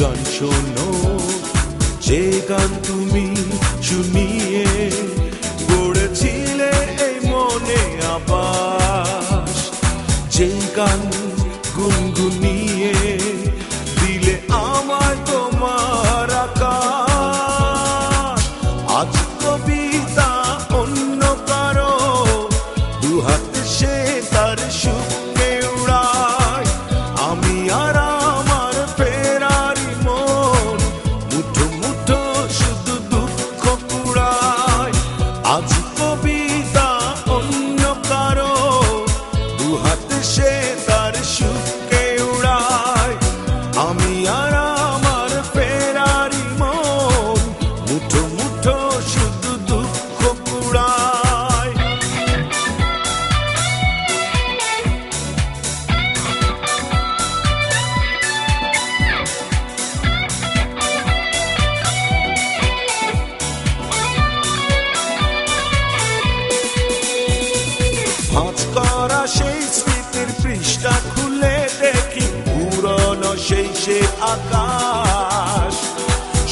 গান শোনো। যে গান তুমি শুনিয়ে গড়েছিলে এই মনে আবাস। যে গান গুনগুনিয়ে সে আকাশ।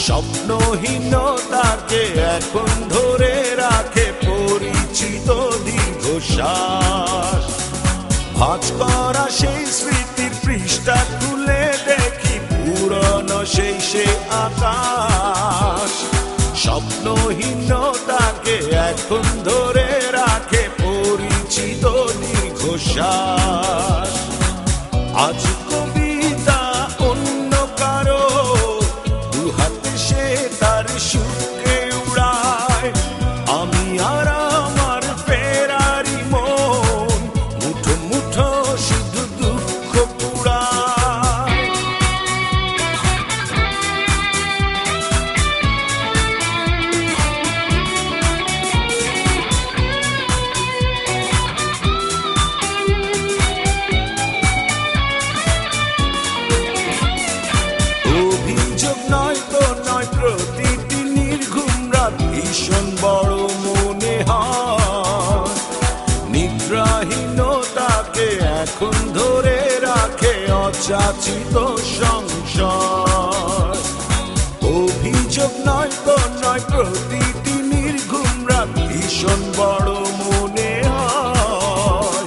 স্বপ্নহীনতাকে এখন ধরে রাখে পরিচিত দীর্ঘশ্বাস। ভাঁজ করা সেই স্মৃতির পৃষ্ঠা খুলে দেখি পুরনো সেই সে আকাশ। স্বপ্নহীনতাকে এখন ধরে রাখে পরিচিত দীর্ঘশ্বাস। অযাচিত সংসার। অভিযোগ নয় তো নয়, প্রতিটি নির্ঘুম রাত ভীষণ বড় মনে হয়।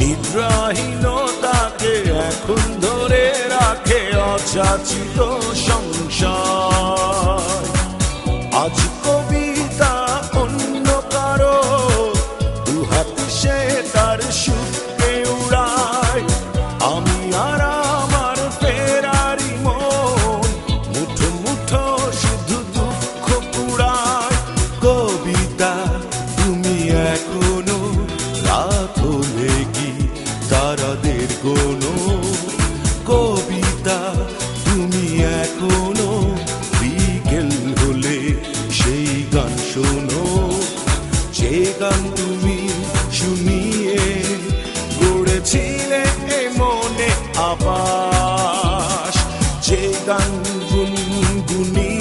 নিদ্রাহীনতাকে এখন ধরে রাখে অযাচিত সংসার। কোনো কবিতা তুমি এখনও, বিকেল হলে সেই গান শোনো। যে গান তুমি শুনিয়ে গড়েছিলে মনে আবাস যে গান গুনগুনিয়ে